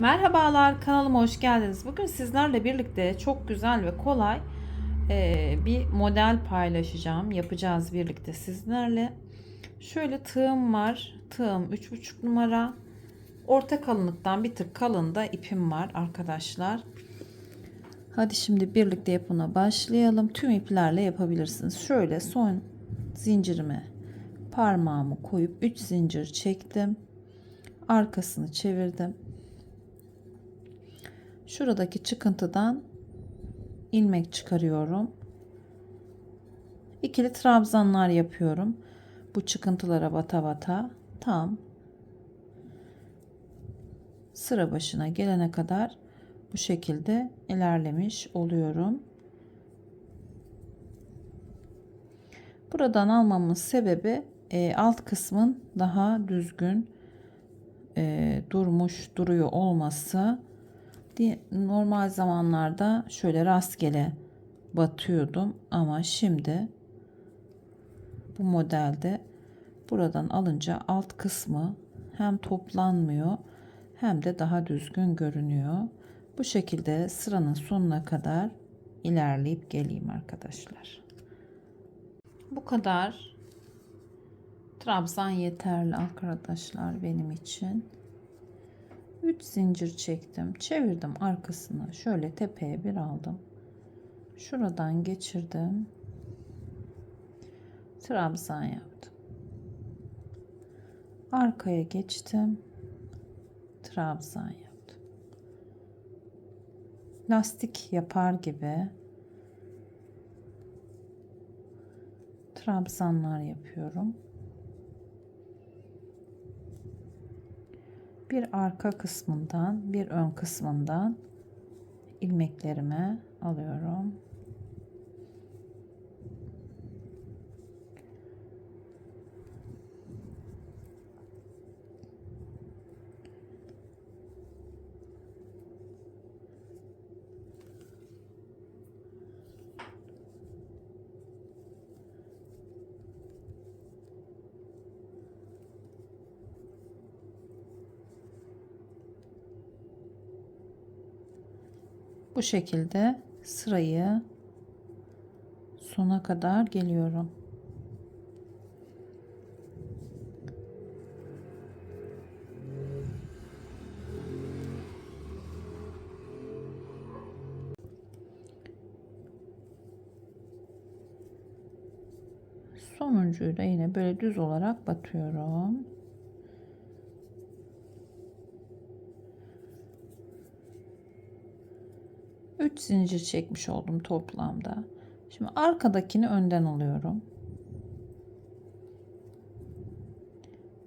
Merhabalar kanalıma hoş geldiniz. Bugün sizlerle birlikte çok güzel ve kolay e, bir model paylaşacağım. Yapacağız birlikte sizlerle. Şöyle tığım var. Tığım 3,5 numara. Orta kalınlıktan bir tık kalın da ipim var arkadaşlar. Hadi şimdi birlikte yapına başlayalım. Tüm iplerle yapabilirsiniz. Şöyle son zincirime parmağımı koyup 3 zincir çektim. Arkasını çevirdim. Şuradaki çıkıntıdan ilmek çıkarıyorum. İkili trabzanlar yapıyorum. Bu çıkıntılara bata bata tam sıra başına gelene kadar bu şekilde ilerlemiş oluyorum. Buradan almamın sebebi e, alt kısmın daha düzgün e, durmuş duruyor olması. Normal zamanlarda şöyle rastgele batıyordum ama şimdi bu modelde buradan alınca alt kısmı hem toplanmıyor hem de daha düzgün görünüyor. Bu şekilde sıranın sonuna kadar ilerleyip geleyim arkadaşlar. Bu kadar trabzan yeterli arkadaşlar benim için. 3 zincir çektim. Çevirdim arkasını. Şöyle tepeye bir aldım. Şuradan geçirdim. Trabzan yaptım. Arkaya geçtim. Trabzan yaptım. Lastik yapar gibi trabzanlar yapıyorum. Bir arka kısmından bir ön kısmından ilmeklerimi alıyorum. Bu şekilde sırayı sona kadar geliyorum. Sonuncuyu da yine böyle düz olarak batıyorum. 3 zincir çekmiş oldum toplamda. Şimdi arkadakini önden alıyorum.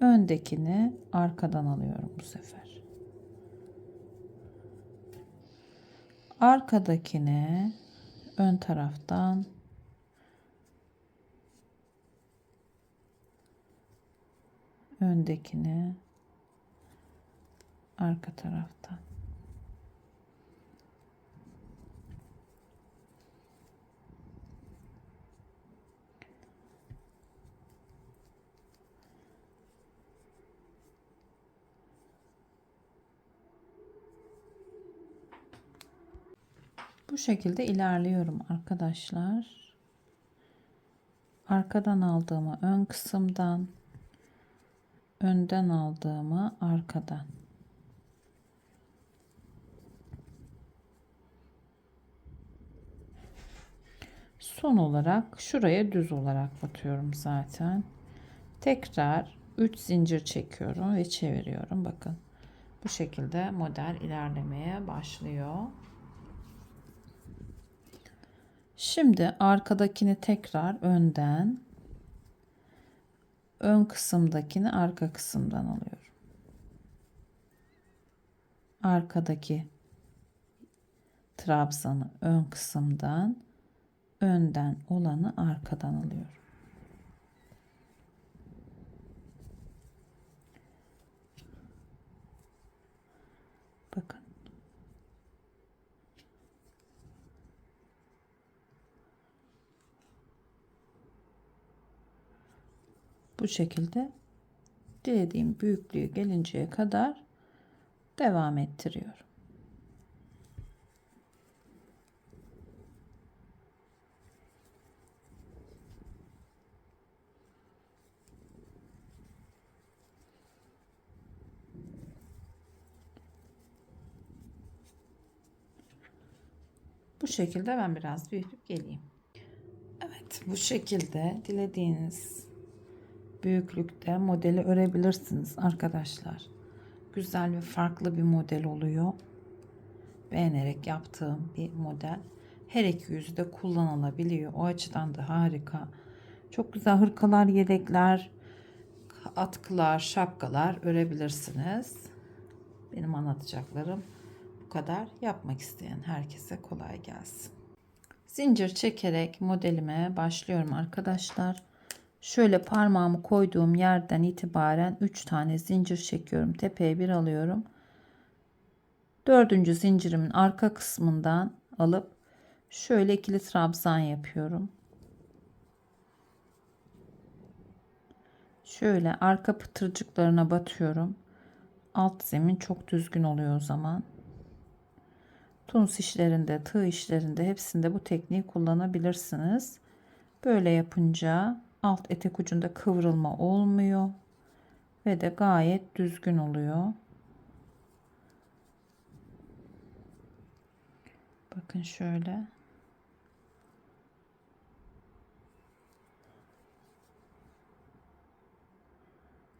Öndekini arkadan alıyorum bu sefer. Arkadakini ön taraftan öndekini arka taraftan Bu şekilde ilerliyorum arkadaşlar. Arkadan aldığımı ön kısımdan, önden aldığımı arkadan. Son olarak şuraya düz olarak batıyorum zaten. Tekrar 3 zincir çekiyorum ve çeviriyorum. Bakın bu şekilde model ilerlemeye başlıyor. Şimdi arkadakini tekrar önden ön kısımdakini arka kısımdan alıyorum. Arkadaki trabzanı ön kısımdan önden olanı arkadan alıyorum. Bakın bu şekilde dilediğim büyüklüğü gelinceye kadar devam ettiriyorum. Bu şekilde ben biraz büyütüp geleyim. Evet bu şekilde dilediğiniz büyüklükte modeli örebilirsiniz arkadaşlar. Güzel ve farklı bir model oluyor. Beğenerek yaptığım bir model. Her iki yüzü de kullanılabiliyor. O açıdan da harika. Çok güzel hırkalar, yedekler, atkılar, şapkalar örebilirsiniz. Benim anlatacaklarım bu kadar. Yapmak isteyen herkese kolay gelsin. Zincir çekerek modelime başlıyorum arkadaşlar. Şöyle parmağımı koyduğum yerden itibaren 3 tane zincir çekiyorum. Tepeye bir alıyorum. Dördüncü zincirimin arka kısmından alıp şöyle ikili trabzan yapıyorum. Şöyle arka pıtırcıklarına batıyorum. Alt zemin çok düzgün oluyor o zaman. Tunus işlerinde, tığ işlerinde hepsinde bu tekniği kullanabilirsiniz. Böyle yapınca alt etek ucunda kıvrılma olmuyor ve de gayet düzgün oluyor. Bakın şöyle.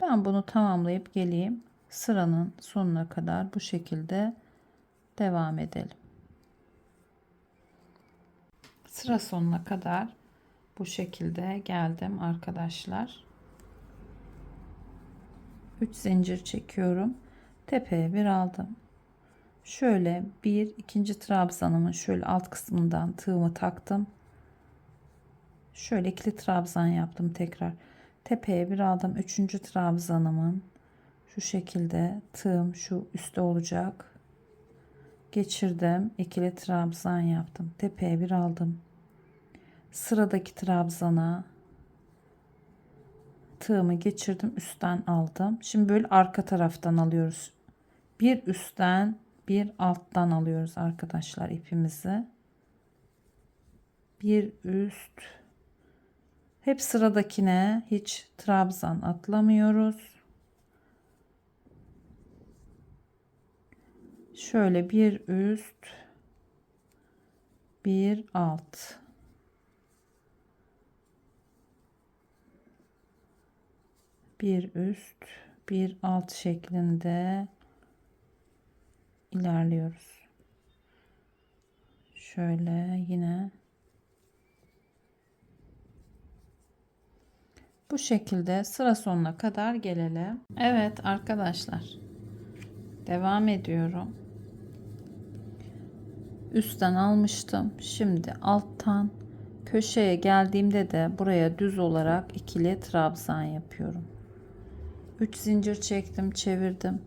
Ben bunu tamamlayıp geleyim. Sıranın sonuna kadar bu şekilde devam edelim. Sıra sonuna kadar bu şekilde geldim arkadaşlar. 3 zincir çekiyorum. Tepeye bir aldım. Şöyle bir ikinci trabzanımın şöyle alt kısmından tığımı taktım. Şöyle ikili trabzan yaptım tekrar. Tepeye bir aldım. Üçüncü trabzanımın şu şekilde tığım şu üstte olacak. Geçirdim. ikili trabzan yaptım. Tepeye bir aldım sıradaki trabzana tığımı geçirdim üstten aldım. Şimdi böyle arka taraftan alıyoruz. Bir üstten bir alttan alıyoruz arkadaşlar ipimizi. Bir üst. Hep sıradakine hiç trabzan atlamıyoruz. Şöyle bir üst bir alt bir üst bir alt şeklinde ilerliyoruz. Şöyle yine bu şekilde sıra sonuna kadar gelelim. Evet arkadaşlar devam ediyorum. Üstten almıştım. Şimdi alttan köşeye geldiğimde de buraya düz olarak ikili trabzan yapıyorum. 3 zincir çektim çevirdim.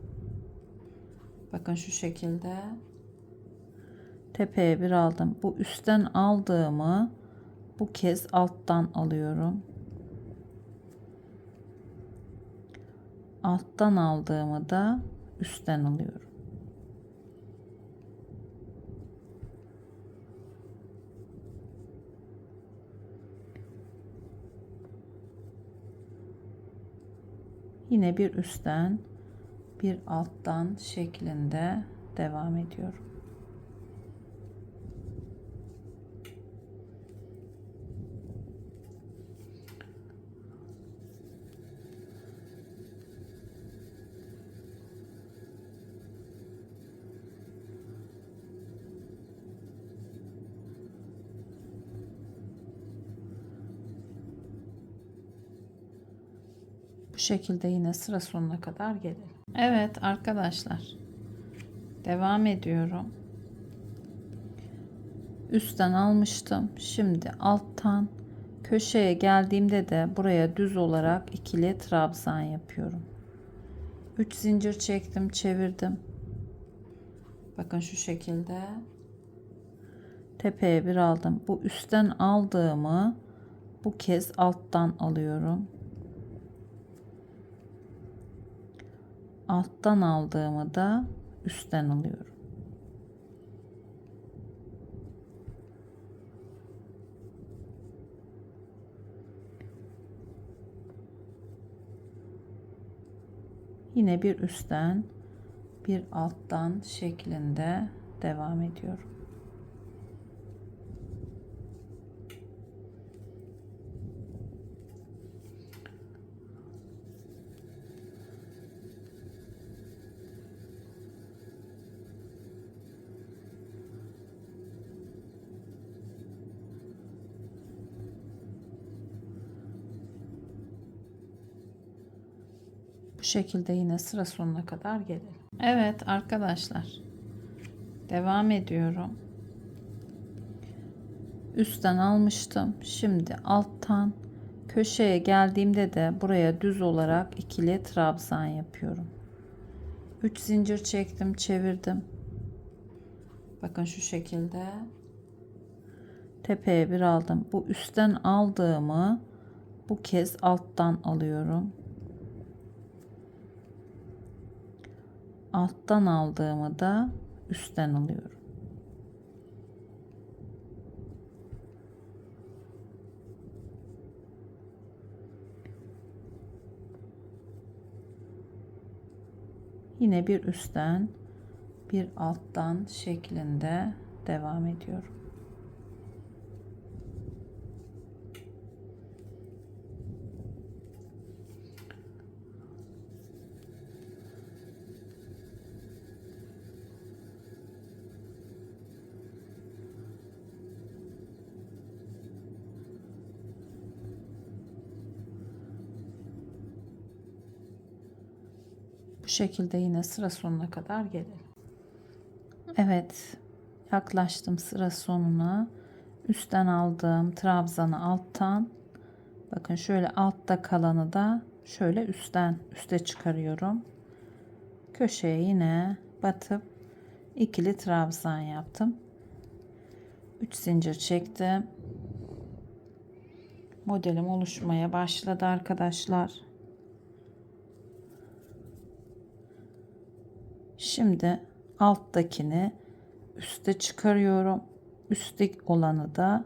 Bakın şu şekilde. Tepeye bir aldım. Bu üstten aldığımı bu kez alttan alıyorum. Alttan aldığımı da üstten alıyorum Yine bir üstten bir alttan şeklinde devam ediyorum. Şekilde yine sıra sonuna kadar gelelim. Evet arkadaşlar. Devam ediyorum. Üstten almıştım. Şimdi alttan köşeye geldiğimde de buraya düz olarak ikili trabzan yapıyorum. 3 zincir çektim, çevirdim. Bakın şu şekilde tepeye bir aldım. Bu üstten aldığımı bu kez alttan alıyorum. Alttan aldığımı da üstten alıyorum. Yine bir üstten bir alttan şeklinde devam ediyorum. Şekilde yine sıra sonuna kadar gelelim. Evet arkadaşlar. Devam ediyorum. Üstten almıştım. Şimdi alttan köşeye geldiğimde de buraya düz olarak ikili trabzan yapıyorum. 3 zincir çektim, çevirdim. Bakın şu şekilde tepeye bir aldım. Bu üstten aldığımı bu kez alttan alıyorum. Alttan aldığımı da üstten alıyorum. Yine bir üstten bir alttan şeklinde devam ediyorum. Şekilde yine sıra sonuna kadar gelelim. Evet, yaklaştım sıra sonuna. Üstten aldığım trabzanı alttan. Bakın şöyle altta kalanı da şöyle üstten üste çıkarıyorum. Köşeye yine batıp ikili trabzan yaptım. 3 zincir çektim. Modelim oluşmaya başladı arkadaşlar. Şimdi alttakini üste çıkarıyorum. Üstteki olanı da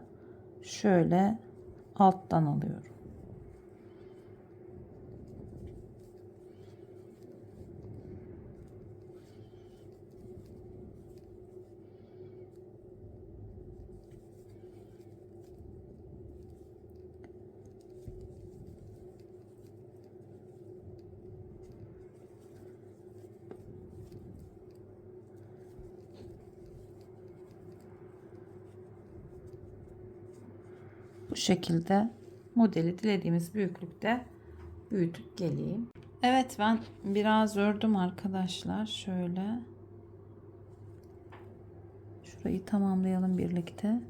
şöyle alttan alıyorum. Bu şekilde modeli dilediğimiz büyüklükte büyütüp geleyim. Evet ben biraz ördüm arkadaşlar. Şöyle. Şurayı tamamlayalım birlikte.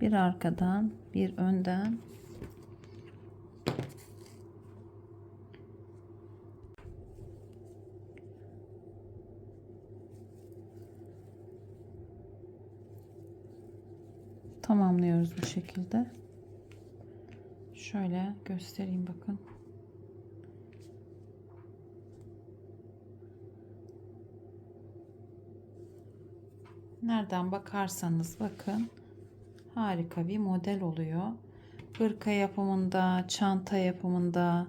Bir arkadan, bir önden tamamlıyoruz bu şekilde. Şöyle göstereyim bakın. Nereden bakarsanız bakın harika bir model oluyor. Hırka yapımında, çanta yapımında,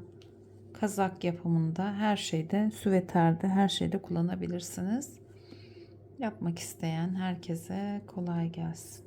kazak yapımında her şeyde, süveterde her şeyde kullanabilirsiniz. Yapmak isteyen herkese kolay gelsin.